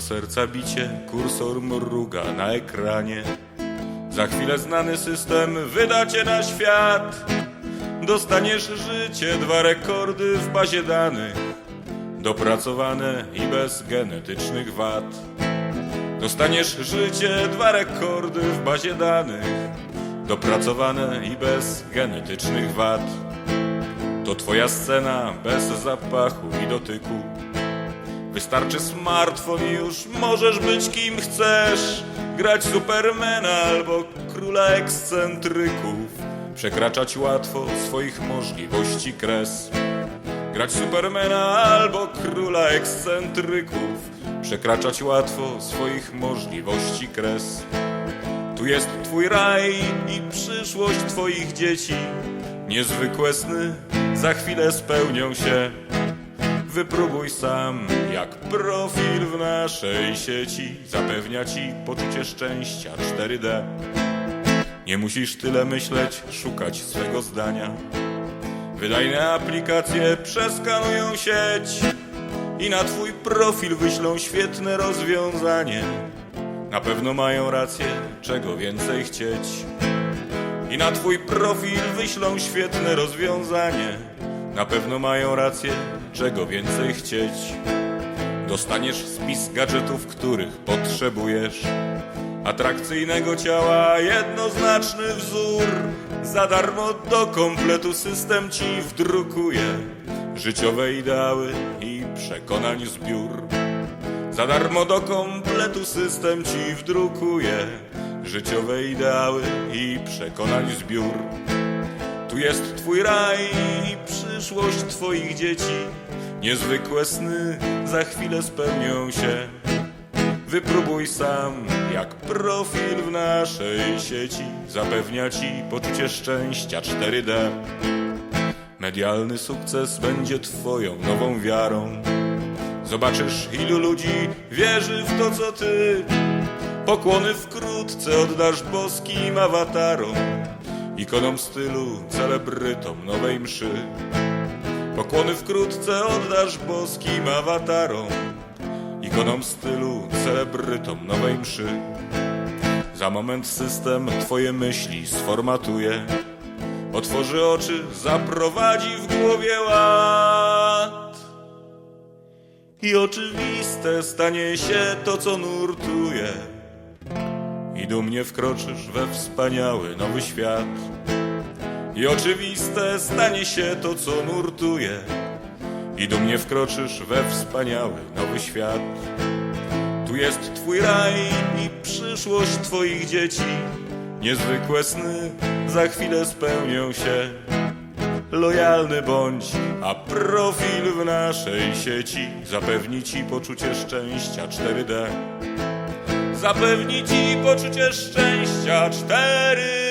serca bicie, kursor mruga na ekranie. Za chwilę znany system wyda cię na świat. Dostaniesz życie, dwa rekordy w bazie danych, dopracowane i bez genetycznych wad. Dostaniesz życie, dwa rekordy w bazie danych, dopracowane i bez genetycznych wad. To twoja scena bez zapachu i dotyku. Wystarczy smartfon i już możesz być kim chcesz. Grać Supermana albo króla ekscentryków. Przekraczać łatwo swoich możliwości kres. Grać Supermana albo króla ekscentryków. Przekraczać łatwo swoich możliwości kres. Tu jest twój raj i przyszłość twoich dzieci. Niezwykłe sny za chwilę spełnią się. Wypróbuj sam, jak profil w naszej sieci zapewnia ci poczucie szczęścia 4D. Nie musisz tyle myśleć, szukać swego zdania. Wydajne aplikacje przeskanują sieć i na twój profil wyślą świetne rozwiązanie. Na pewno mają rację, czego więcej chcieć. I na twój profil wyślą świetne rozwiązanie. Na pewno mają rację, czego więcej chcieć. Dostaniesz spis gadżetów, których potrzebujesz. Atrakcyjnego ciała, jednoznaczny wzór. Za darmo do kompletu system ci wdrukuje. Życiowe ideały i przekonań zbiór. Za darmo do kompletu system ci wdrukuje życiowe ideały i przekonań zbiór. Tu jest twój raj i przyszłość twoich dzieci. Niezwykłe sny za chwilę spełnią się. Wypróbuj sam, jak profil w naszej sieci zapewnia ci poczucie szczęścia 4D. Medialny sukces będzie twoją nową wiarą. Zobaczysz, ilu ludzi wierzy w to, co ty. Pokłony wkrótce oddasz boskim awatarom, ikonom stylu, celebrytom nowej mszy. Pokłony wkrótce oddasz boskim awatarom, ikonom stylu, celebrytom nowej mszy. Za moment system twoje myśli sformatuje, otworzy oczy, zaprowadzi w głowie ład. I oczywiste stanie się to, co nurtuje. I dumnie wkroczysz we wspaniały nowy świat. I oczywiste stanie się to, co nurtuje. I dumnie wkroczysz we wspaniały nowy świat. Tu jest twój raj i przyszłość twoich dzieci. Niezwykłe sny za chwilę spełnią się. Lojalny bądź, a profil w naszej sieci zapewni ci poczucie szczęścia 4D. Zapewni ci poczucie szczęścia 4D.